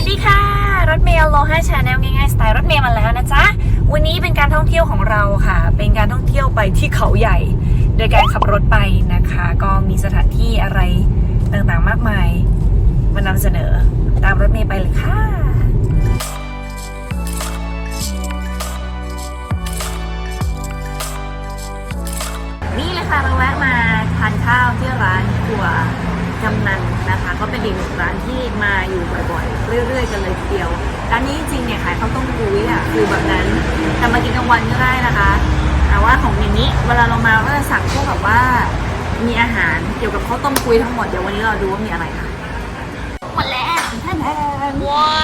วัสดีค่ะ รถเมล์โลห้าชาแนลง่ายๆสไตล์รถเมล์มาแล้วนะจ๊ะ วันนี้เป็นการท่องเที่ยวของเราค่ะ เป็นการท่องเที่ยวไปที่เขาใหญ่ โดยการขับรถไปนะคะ ก็มีสถานที่อะไร ข้าวต้มกุ้ยอะคือแบบนั้นแต่มากินกลางวันก็ได้นะคะ แต่ว่าของอย่างนี้เวลาเรามาก็จะสั่งพวกแบบว่า มีอาหารเกี่ยวกับข้าวต้มกุ้ยทั้งหมดเดี๋ยววันนี้เราดูว่ามีอะไรค่ะหมดแล้วท่านแทนว้า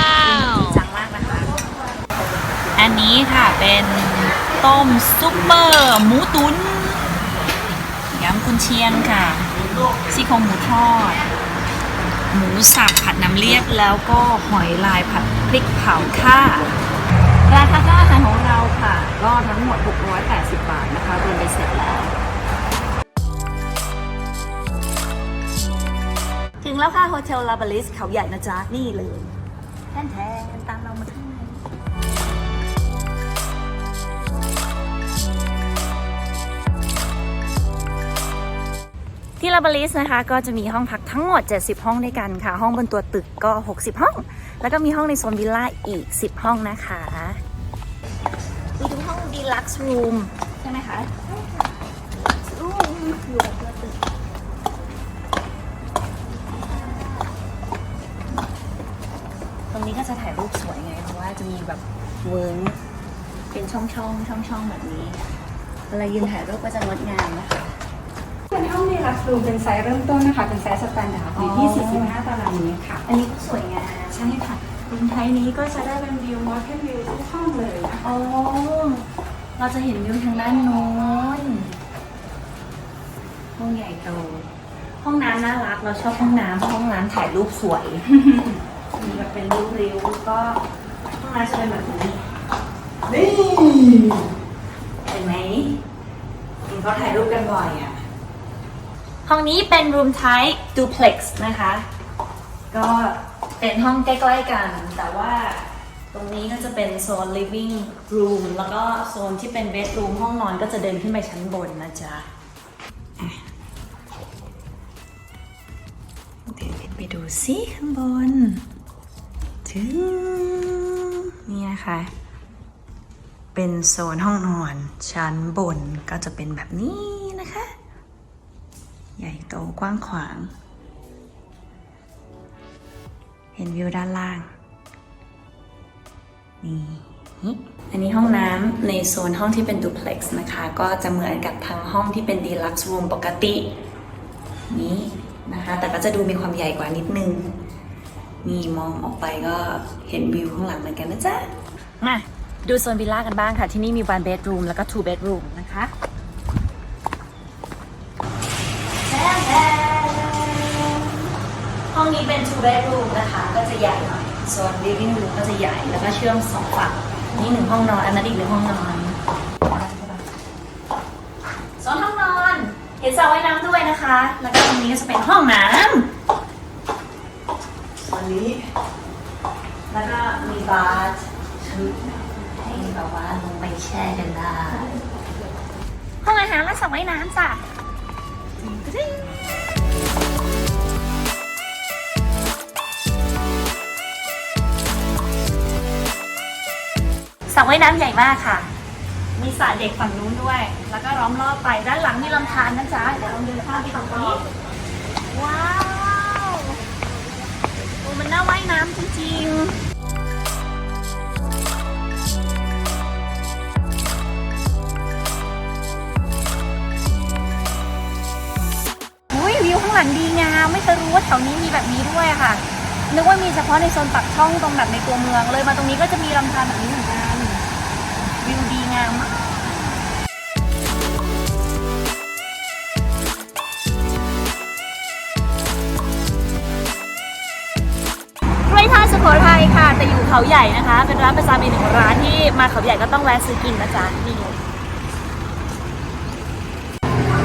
วจังมากนะคะ อันนี้ค่ะเป็นต้มซุปเปอร์หมูตุ๋นยำกุนเชียงค่ะซี่โครงหมูทอด หมูสับผัดน้ำเลียดแล้วก็หอยลายผัดพริกเผาค่ะ ราคาค่าอาหารของเราค่ะ ก็ทั้งหมด 680 บาทนะคะรวมไปเสร็จแล้ว ถึงแล้วค่ะโฮเทลลาบาลิสเขาใหญ่นะจ๊ะ นี่เลยแทนแทนตามเรามาที่ ที่ลาบาลิสนะคะก็จะมีห้องพักทั้งหมด 70 ห้องด้วยกันค่ะ ห้องบนตัวตึกก็ 60 ห้อง แล้วก็มีห้องในโซนวิลล่าอีก 10 ห้องนะคะมีทุกห้องดีลักซ์รูมใช่ไหมคะรูมอยู่บนตัวตึกตรงนี้ก็จะถ่ายรูปสวยไง เพราะว่าจะมีแบบเวิร์เป็นช่องช่องช่องช่องๆแบบนี้ เวลายืนถ่ายรูปก็จะงดงามนะคะ ลักซ์รูมเป็นไซส์เริ่มต้นนะคะ เป็นไซส์สแตนดาร์ดอยู่ที่ 45 ตารางเมตรค่ะ อันนี้ก็สวยงามใช่ค่ะรูมไทยนี้ก็จะได้เป็นวิวมอเทนวิวทุกห้องเลยนะคะโอ้เราจะเห็นวิวทางด้านโน้นห้องใหญ่โตห้องน้ำน่ารัก เราชอบห้องน้ำห้องน้ำถ่ายรูปสวยมีแบบเป็นรูปริ้วก็ห้องน้ำจะเป็นแบบนี้นี่เห็นไหมเห็นเขาถ่ายรูปกันบ่อยอะ ห้องนี้เป็น room type duplex นะคะ ก็เป็นห้องใกล้ๆกัน แต่ว่าตรงนี้ก็จะเป็นโซน living room แล้วก็โซนที่เป็น bedroom ห้องนอนก็จะเดินขึ้นไปชั้นบนนะจ๊ะเดินขึ้นไปดูสิข้างบนถึงนี่นะคะ เป็นโซนห้องนอนชั้นบนก็จะเป็นแบบนี้ ใหญ่โตกว้างขวาง เห็นวิวด้านล่าง นี่อันนี้ห้องน้ำในโซนห้องที่เป็นดูเพล็กซ์นะคะ ก็จะเหมือนกับทางห้องที่เป็นดีลักซ์รูมปกติ นี้นะคะ แต่ก็จะดูมีความใหญ่กว่านิดนึงนี่มองออกไปก็เห็นวิวข้างหลังเหมือนกันนะจ๊ะ มา ดูโซนวิลล่ากันบ้างค่ะ ที่นี่มี one bedroom แล้วก็ two bedroom นะคะ องนี้เป็นะคะก็จะใหญ่หน่อยโซน living room ก็จะใหญ่แล้วก็เชื่อมสองฝั่งนี่หนึ่งห้องนอนอันนั้นอีกหนึ่งห้องนอนโซนห้องนอน เห็นสระว่ายน้ำด้วยนะคะ แล้วก็ตรงนี้ก็จะเป็นห้องน้ำส่วนนี้ แล้วก็มีบาร์ชุดให้แบบว่าลงไปแช่กันได้ห้องอาหารและสระว่ายน้ำจ้ะ สระว่ายน้ำใหญ่มากค่ะ มีสระเด็กฝั่งนู้นด้วย แล้วก็ล้อมรอบไป ด้านหลังมีลำธารนะจ๊ะ เดี๋ยวลองเดินข้ามไปตรงนี้ ว้าวโอ้มันน่าว่ายน้ำจริงๆอุ้ยวิวข้างหลังดีงามไม่เคยรู้ว่าแถวนี้มีแบบนี้ด้วยค่ะ นึกว่ามีเฉพาะในโซนปักช่องตรงแบบในตัวเมืองเลยมาตรงนี้ก็จะมีลำธารแบบนี้เหมือนกัน แต่อยู่เขาใหญ่นะคะ เป็นร้านประจำอีกหนึ่งร้านที่มาเขาใหญ่ก็ต้องแวะซื้อกินนะจ๊ะนี่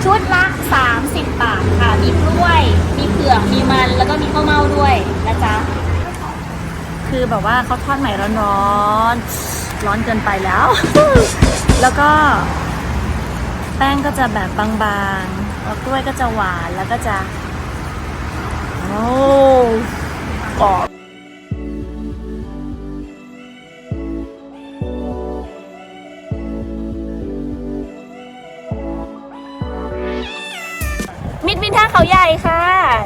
ชุดละ 30 บาทค่ะ มีกล้วย มีเผือก มีมัน แล้วก็มีข้าวเม่าด้วยนะจ๊ะ คือแบบว่าเขาทอดใหม่ร้อนๆ ร้อนเกินไปแล้ว แล้วก็ แป้งก็จะแบบบางๆ แล้วกล้วยก็จะหวาน แล้วก็จะ โอ้กรอบ นท่าเขาใหญ่ค่ะ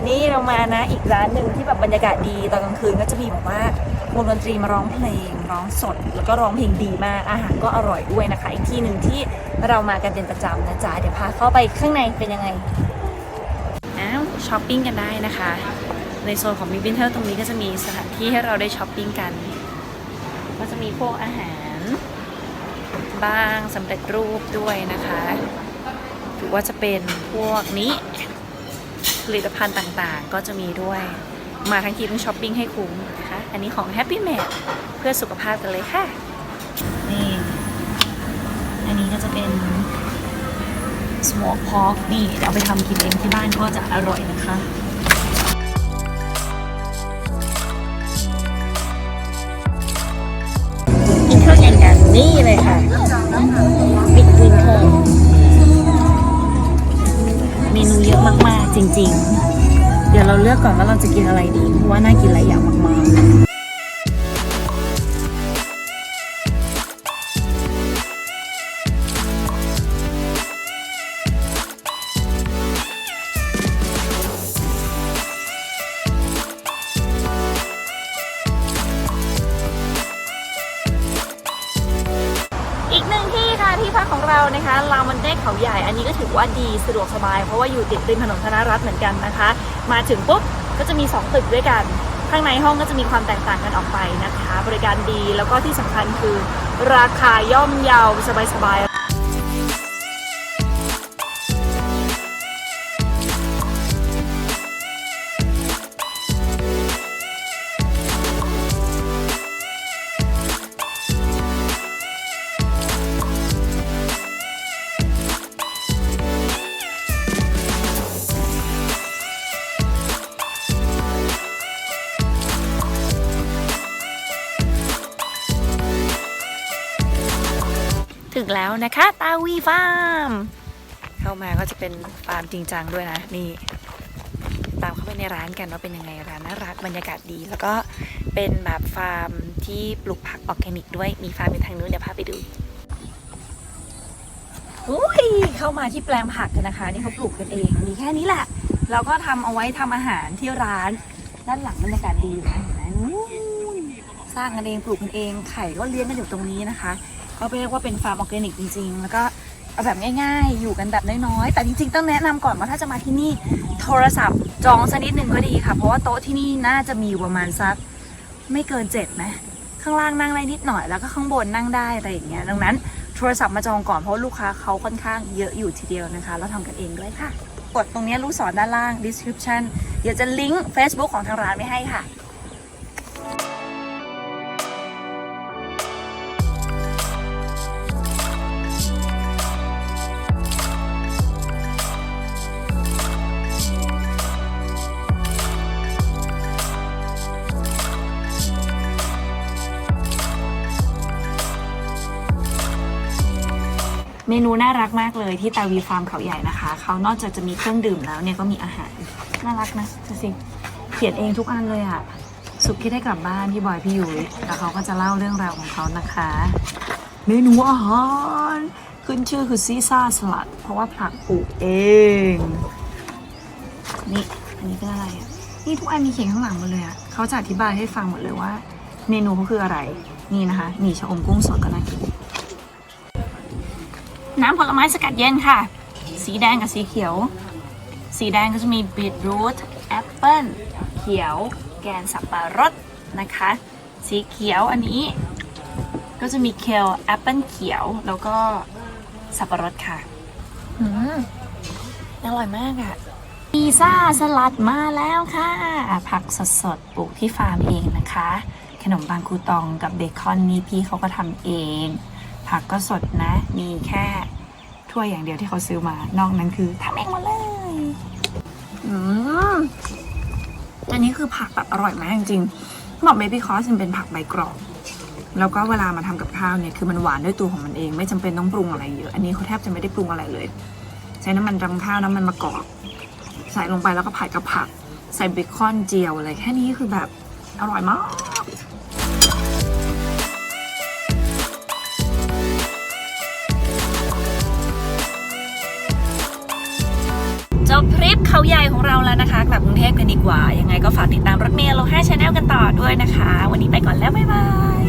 นี่เรามานะอีกร้านหนึ่งที่แบบบรรยากาศดีตอนกลางคืนก็จะมีแบบว่าวงดนตรีมาร้องเพลงร้องสด แล้วก็ร้องเพลงดีมากอาหารก็อร่อยด้วยนะคะ อีกที่หนึ่งที่เรามากันเป็นประจำนะจ๊ะเดี๋ยวพาเข้าไปข้างในเป็นยังไงอ้าวช้อปปิ้งกันได้นะคะ ในโซนของมิบินเทอร์ตรงนี้ก็จะมีสถานที่ให้เราได้ช้อปปิ้งกัน ก็จะมีพวกอาหารบ้างสำเร็จรูปด้วยนะคะ หรือว่าจะเป็นพวกนี้ ผลิตภัณฑ์ต่างๆ ก็จะมีด้วย มาทั้งทีต้องช้อปปิ้งให้คุ้มนะคะ อันนี้ของ Happy Made เพื่อสุขภาพกันเลยค่ะ นี่ อันนี้ก็จะเป็น smoke pork นี่เดี๋ยวเอาไปทำกินเองที่บ้านก็จะอร่อยนะคะกินข้าวแข่งกันนี่เลยค่ะบิ๊ก มาก ๆ จริง ๆ เดี๋ยวเราเลือกก่อนว่าเราจะกินอะไรดี เพราะว่าน่ากินหลายอย่างมาก ๆ นะคะลามันเดกเขาใหญ่ อันนี้ก็ถือว่าดีสะดวกสบาย เพราะว่าอยู่ติดริมถนนธนรัฐเหมือนกันนะคะ มาถึงปุ๊บก็จะมี 2 ตึกด้วยกัน ข้างในห้องก็จะมีความแตกต่างกันออกไปนะคะ บริการดีแล้วก็ที่สำคัญคือราคาย่อมเยาวสบายๆ แล้วนะคะตาวีฟาร์ม เข้ามาก็จะเป็นฟาร์มจริงจังด้วยนะ นี่ ตามเข้าไปในร้านกันว่าเป็นยังไงร้านน่ารักบรรยากาศดี แล้วก็เป็นแบบฟาร์มที่ปลูกผักออร์แกนิกด้วยมีฟาร์มอยู่ทางนู้นเดี๋ยวพาไปดูอุ้ยเข้ามาที่แปลงผักกันนะคะ นี่เขาปลูกกันเอง มีแค่นี้แหละ เราก็ทำเอาไว้ทำอาหารที่ร้าน ด้านหลังบรรยากาศดีอยู่นะเห็นไหมสร้างกันเองปลูกกันเองไข่ก็เลี้ยงกันอยู่ตรงนี้นะคะก็เรียกว่าเป็นฟาร์มออร์แกนิกจริง ๆ แล้วก็เอาแบบง่ายๆ อยู่กันแบบน้อยๆ แต่จริงๆ ต้องแนะนำก่อนว่าถ้าจะมาที่นี่โทรศัพท์จองสักนิดหนึ่งก็ดีค่ะ เพราะว่าโต๊ะที่นี่น่าจะมีประมาณสักไม่เกินเจ็ดนะข้างล่างนั่งได้นิดหน่อยแล้วก็ข้างบนนั่งได้อะไรอย่างเงี้ย ดังนั้นโทรศัพท์มาจองก่อนเพราะลูกค้าเขาค่อนข้างเยอะอยู่ทีเดียวนะคะ แล้วทำกันเองด้วยค่ะ กดตรงนี้ลูกศรด้านล่าง description เดี๋ยวจะลิงก์ Facebook ของทางร้านไว้ให้ค่ะ มนูน่ารักมากเลยที่ตาวีฟาร์มเขาใหญ่นะคะ เขานอกจากจะมีเครื่องดื่มแล้วเนี่ยก็มีอาหาร น่ารักนะดูสิเขียนเองทุกอันเลยอะสุขที่ได้กลับบ้านพี่บอยพี่ยุ้ยแล้วเขาก็จะเล่าเรื่องราวของเขานะคะ เมนูอาหารขึ้นชื่อคือซีซ่าสลัด เพราะว่าผักปลูกเอง นี่อันนี้เป็นอะไรอะนี่ทุกอันมีเขียนข้างหลังหมดเลยอะเขาจะอธิบายให้ฟังหมดเลยว่า เมนูเขาคืออะไร นี่นะคะมีชะอมกุ้งสดก็น่ากิน น้ำผลไม้สกัดเย็นค่ะ สีแดงกับสีเขียว สีแดงก็จะมีบีทรูทแอปเปิ้ลเขียว แกนสับปะรดนะคะ สีเขียวอันนี้ ก็จะมีเคลแอปเปิลเขียวแล้วก็สับปะรดค่ะอืมอร่อยมากอะ่ะพิซซ่าสลัดมาแล้วค่ะ ผักสดๆปลูกที่ฟาร์มเองนะคะ ขนมปังคูตองกับเบคอนนี่พี่เขาก็ทำเอง ผักก็สดนะ มีแค่ถ้วยอย่างเดียวที่เขาซื้อมา นอกนั้นคือทำเองหมดเลย อืม อันนี้คือผักแบบอร่อยมากจริงๆบอกเบบี้คอสมันเป็นผักใบกรอบ แล้วก็เวลามาทำกับข้าวเนี่ยคือมันหวานด้วยตัวของมันเอง ไม่จำเป็นต้องปรุงอะไรเยอะ อันนี้เขาแทบจะไม่ได้ปรุงอะไรเลย ใช้น้ำมันรำข้าวน้ำมันมะกอกใส่ลงไปแล้วก็ผัดกับผัก ใส่เบคอนเจียวอะไรแค่นี้คือแบบอร่อยมาก จบทริปเขาใหญ่ของเราแล้วนะคะ กลับกรุงเทพกันดีกว่า ยังไงก็ฝากติดตามรถเมล์โลห้าชาแนลกันต่อด้วยนะคะ วันนี้ไปก่อนแล้ว บ๊ายบาย